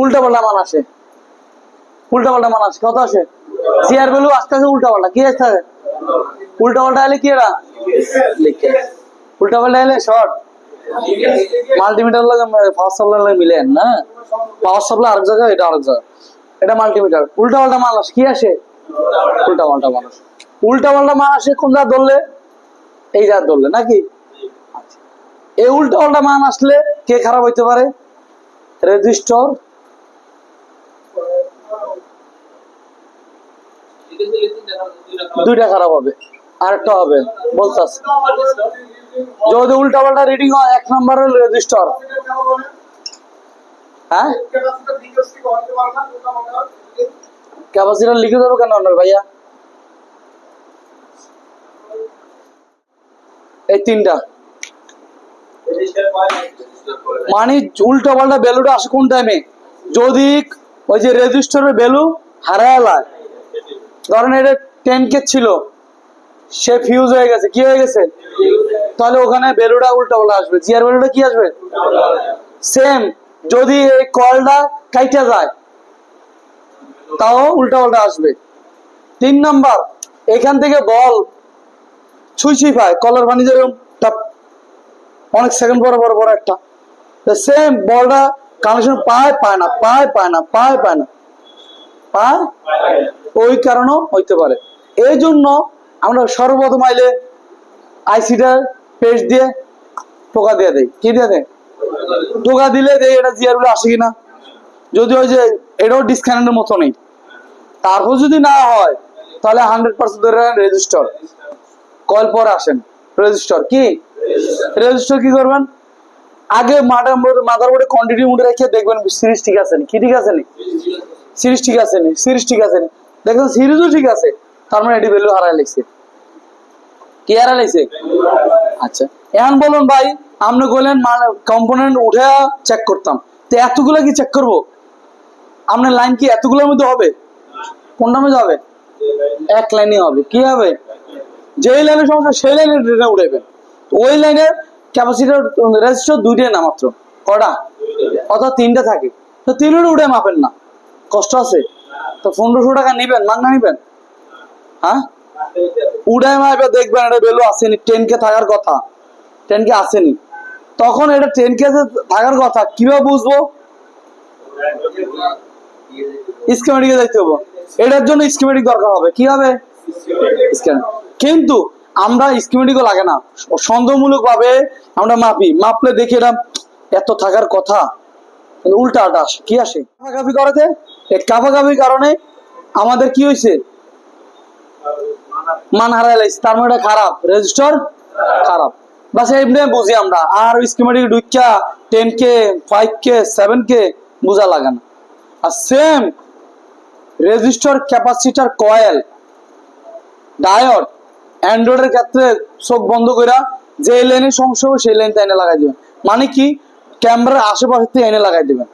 উল্টা পাল্টা মান আসে উল্টা পাল্টা মান আসে কত আসে সিআর ভ্যালু আস্তে আস্তে উল্টা পাল্টা। কি আসতে উল্টা পাল্টা হলে কি এরা? উল্টা পাল্টা হলে শর্ট মাল্টিমিটার লাগে পাওয়ার সাপ্লাই লাগে মিলেন না? পাওয়ার সাপ্লাই আরেক জায়গায়, এটা আরেক জায়গায়। এটা মাল্টিমিটার উল্টা পাল্টা মান আসে কি আসে উল্টা পাল্টা মান আসে উল্টা পাল্টা মান আসে কোন জায়গা ধরলে? এই জায়গা ধরলে, নাকি। এই উল্টা পাল্টা মান আসলে কে খারাপ হইতে পারে? রেজিস্টর দুইটা খারাপ হবে। আরেকটা হবে বলতাস যদি উল্টা পাল্টা রিডিং হয়, এক নম্বরের রেজিস্টার হ্যাঁ? ক্যাপাসিটার লিখে দেবো কেন আপনার ভাইয়া? এই তিনটা। মানে উল্টা পাল্টা ভ্যালুটা আসে কোন টাইমে যদি ওই যে রেজিস্টারের ভ্যালু হারায় লায় ধরেন এটা টেন কে ছিল। সে ফিউজ হয়ে গেছে। কি হয়ে গেছে? তাহলে ওখানে ভ্যালুটা উল্টা পাল্টা আসবে। জিয়ার ভ্যালুটা কি আসবে? সেম যদি এই কলটা কাইটা যায়, তাও উল্টা পাল্টা আসবে। তিন নাম্বার, এখান থেকে বল ছুঁই ছুঁই পায়। কলার পানি যেরকম অনেক সেকেন্ড পরে পরে পরে একটা। সেম বলটা কানেকশন পায় পায় না, পায় পায় না, পায় পায় না। পায়, ওই কারণেও হইতে পারে। এই জন্য আমরা সর্বপ্রথম আইলে আইসিটা পেস্ট দিয়ে টোকা দিয়ে দেয় কি দিয়ে দেয়? টোকা দিলে দেয় এটা জিয়ার বলে আসে কিনা? যদি ওই যে এটাও ডিসকানেক্টের মতো নেই। তারপর যদি না হয়, তাহলে হান্ড্রেড পার্সেন্ট ধরে রেজিস্টার কল পরে আসেন রেজিস্টার কি? রেজিস্টার কি করবেন? আগে মাদার মাদার বোর্ডে কোয়ান্টিটি মুডে রেখে দেখবেন সিরিজ ঠিক আছে কি ঠিক আছে নি? সিরিজ ঠিক আছে নি সিরিজ ঠিক আছে নি। দেখবেন সিরিজও ঠিক আছে। তার মানে এটি ভ্যালু হারাই লাগছে কি হারাই লাগছে আচ্ছা এখন বলুন ভাই আপনি বললেন কম্পোনেন্ট উঠে চেক করতাম। তো এতগুলো কি চেক করব? আপনার লাইন কি এতগুলোর মধ্যে হবে? কোনটার মধ্যে হবে? এক লাইনে হবে। কি হবে? যেই লাইনের সমস্যা, সেই লাইনে ডেটা উঠাইবেন। তো ওই লাইনের ক্যাপাসিটার রেজিস্টার দুইটাই না মাত্র। কটা? অথবা তিনটা থাকে। তো তিনটা উঠে মাপেন না। কষ্ট আছে? তো পনেরোশো টাকা নিবেন মাঙ্গা নিবেন? হ্যাঁ? উড়াই মাইপে দেখবেন ভ্যালু আসেনি থাকার কথা। আসেনি। তখন এটা থাকার কথা, কীভাবে বুঝব? স্কিমেটিকে দেখতে হব। এটার জন্য স্কিমেটিক দরকার হবে। কি হবে? কিন্তু আমরা স্কিমেটিকও লাগে না। সন্দেহমূলক ভাবে আমরা মাপি। মাপলে দেখি এটা এত থাকার কথা। উল্টা আসে কি আসে? কাফাকাফি করাতে এই কাফাকাফির কারণে আমাদের কি হয়েছে মান হারাই লাগছে তার মানে খারাপ। রেজিস্টার খারাপ। বাস এমনি বুঝি আমরা। আর স্কিমেটিক ঢুকিয়া ten K five K seven K বোঝা লাগে না। আর same register capacitor coil diode অ্যান্ড্রয়েডের ক্ষেত্রে চোখ বন্ধ কইরা যে লাইনে সমস্যা হবে সেই লাইনটা এনে লাগাই দিবেন। মানে কি? ক্যামেরার আশেপাশে এনে লাগাই দিবেন।